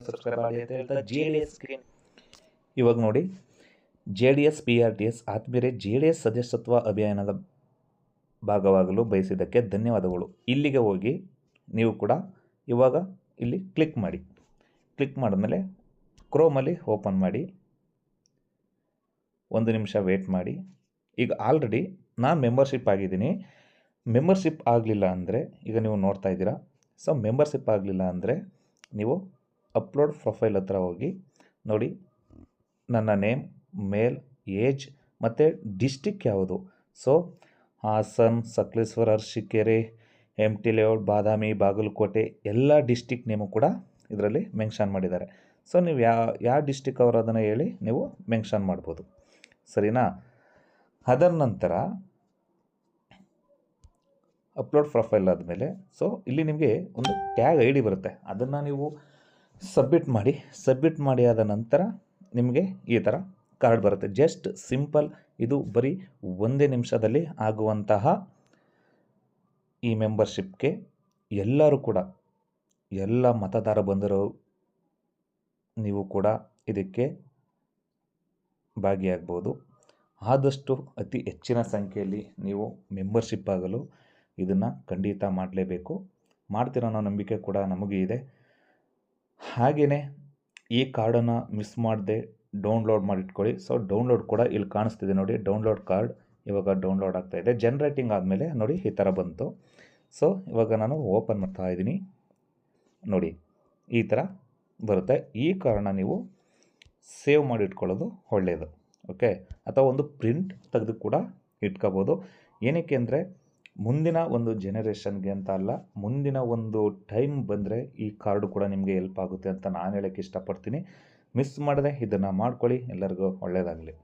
Subscribe ಮಾಡಿ ಅಂತ ಹೇಳ್ತಾ ಜೆ ಡಿ ಎಸ್ ಸ್ಕ್ರೀನ್ ಇವಾಗ ನೋಡಿ J D S P R T S ಆತ್ಮೀರೆ J D S ಸದಸ್ಯತ್ವ ಅಭಿಯಾನದ ಭಾಗವಾಗಲು ಬಯಸಿದ್ದಕ್ಕೆ ಧನ್ಯವಾದಗಳು. ಇಲ್ಲಿಗೆ ಹೋಗಿ ನೀವು ಕೂಡ ಇವಾಗ ಇಲ್ಲಿ ಕ್ಲಿಕ್ ಮಾಡಿ. ಕ್ಲಿಕ್ ಮಾಡಿದ್ಮೇಲೆ ಕ್ರೋಮಲ್ಲಿ ಓಪನ್ ಮಾಡಿ. ಒಂದು ನಿಮಿಷ ವೇಟ್ ಮಾಡಿ. ಈಗ ಆಲ್ರೆಡಿ ನಾನು ಮೆಂಬರ್ಶಿಪ್ ಆಗಿದ್ದೀನಿ. ಮೆಂಬರ್ಶಿಪ್ ಆಗಲಿಲ್ಲ ಅಂದರೆ, ಈಗ ನೀವು ನೋಡ್ತಾ ಇದ್ದೀರಾ. ಸೊ ಮೆಂಬರ್ಶಿಪ್ ಆಗಲಿಲ್ಲ ಅಂದರೆ, ನೀವು ಅಪ್ಲೋಡ್ ಪ್ರೊಫೈಲ್ ಹತ್ರ ಹೋಗಿ, ನೋಡಿ, ನನ್ನ ನೇಮ್, ಮೇಲ್, ಏಜ್ ಮತ್ತು ಡಿಸ್ಟಿಕ್ ಯಾವುದು? So, Hassan, Sakaleshwara, Arsikere M T layout, Badami, Bagalkote, ಎಲ್ಲ ಡಿಸ್ಟಿಕ್ ನೇಮು ಕೂಡ ಇದರಲ್ಲಿ ಮೆನ್ಷನ್ ಮಾಡಿದ್ದಾರೆ. ಸೊ, ನೀವು ಯಾವ ಯಾವ ಡಿಸ್ಟಿಕ್ ಅವರು ಅದನ್ನು ಹೇಳಿ ನೀವು ಮೆನ್ಷನ್ ಮಾಡ್ಬೋದು. ಸರಿನಾ? ಅದರ ನಂತರ ಅಪ್ಲೋಡ್ ಪ್ರೊಫೈಲ್ ಆದಮೇಲೆ, ಸೊ, ಇಲ್ಲಿ ನಿಮಗೆ ಒಂದು ಟ್ಯಾಗ್ ಐ ಡಿ ಬರುತ್ತೆ. ಅದನ್ನು ನೀವು ಸಬ್ಮಿಟ್ ಮಾಡಿ. ಸಬ್ಮಿಟ್ ಮಾಡಿ ಆದ ನಂತರ ನಿಮಗೆ ಈ ಥರ ಕಾರ್ಡ್ ಬರುತ್ತೆ. ಜಸ್ಟ್ ಸಿಂಪಲ್ ಇದು ಬರೀ ಒಂದೇ ನಿಮಿಷದಲ್ಲಿ ಆಗುವಂತಹ ಈ ಮೆಂಬರ್ಶಿಪ್ಗೆ ಎಲ್ಲರೂ ಕೂಡ, ಎಲ್ಲ ಮತದಾರ ಬಂದರು ನೀವು ಕೂಡ ಇದಕ್ಕೆ ಭಾಗಿಯಾಗ್ಬೋದು. ಆದಷ್ಟು ಅತಿ ಹೆಚ್ಚಿನ ಸಂಖ್ಯೆಯಲ್ಲಿ ನೀವು ಮೆಂಬರ್ಶಿಪ್ ಆಗಲು ಇದನ್ನು ಖಂಡಿತ ಮಾಡಲೇಬೇಕು. ಮಾಡ್ತೀರೋ ನಂಬಿಕೆ ಕೂಡ ನಮಗೆ ಇದೆ. ಹಾಗೆಯೇ ಈ ಕಾರ್ಡನ್ನು ಮಿಸ್ ಮಾಡದೆ ಡೌನ್ಲೋಡ್ ಮಾಡಿಟ್ಕೊಳ್ಳಿ. ಸೊ ಡೌನ್ಲೋಡ್ ಕೂಡ ಇಲ್ಲಿ ಕಾಣಿಸ್ತಿದೆ ನೋಡಿ. ಡೌನ್ಲೋಡ್ ಕಾರ್ಡ್ ಇವಾಗ ಡೌನ್ಲೋಡ್ ಆಗ್ತಾ ಇದೆ. ಜನ್ರೇಟಿಂಗ್ ಆದಮೇಲೆ ನೋಡಿ ಈ ಥರ ಬಂತು. ಸೊ ಇವಾಗ ನಾನು ಓಪನ್ ಮಾಡ್ತಾ ಇದ್ದೀನಿ. ನೋಡಿ, ಈ ಥರ ಬರುತ್ತೆ. ಈ ಕಾರ್ಡನ್ನ ನೀವು ಸೇವ್ ಮಾಡಿ ಇಟ್ಕೊಳ್ಳೋದು ಒಳ್ಳೆಯದು ಓಕೆ ಅಥವಾ ಒಂದು ಪ್ರಿಂಟ್ ತೆಗೆದು ಕೂಡ ಇಟ್ಕೋಬೋದು. ಏನಕ್ಕೆ ಅಂದರೆ ಮುಂದಿನ ಒಂದು ಜನರೇಷನ್ಗೆ ಅಂತ ಅಲ್ಲ, ಮುಂದಿನ ಒಂದು ಟೈಮ್ ಬಂದರೆ ಈ ಕಾರ್ಡು ಕೂಡ ನಿಮಗೆ ಹೆಲ್ಪ್ ಆಗುತ್ತೆ ಅಂತ ನಾನು ಹೇಳೋಕ್ಕೆ ಇಷ್ಟಪಡ್ತೀನಿ. ಮಿಸ್ ಮಾಡದೆ ಇದನ್ನು ಮಾಡ್ಕೊಳ್ಳಿ. ಎಲ್ಲರಿಗೂ ಒಳ್ಳೆಯದಾಗಲಿ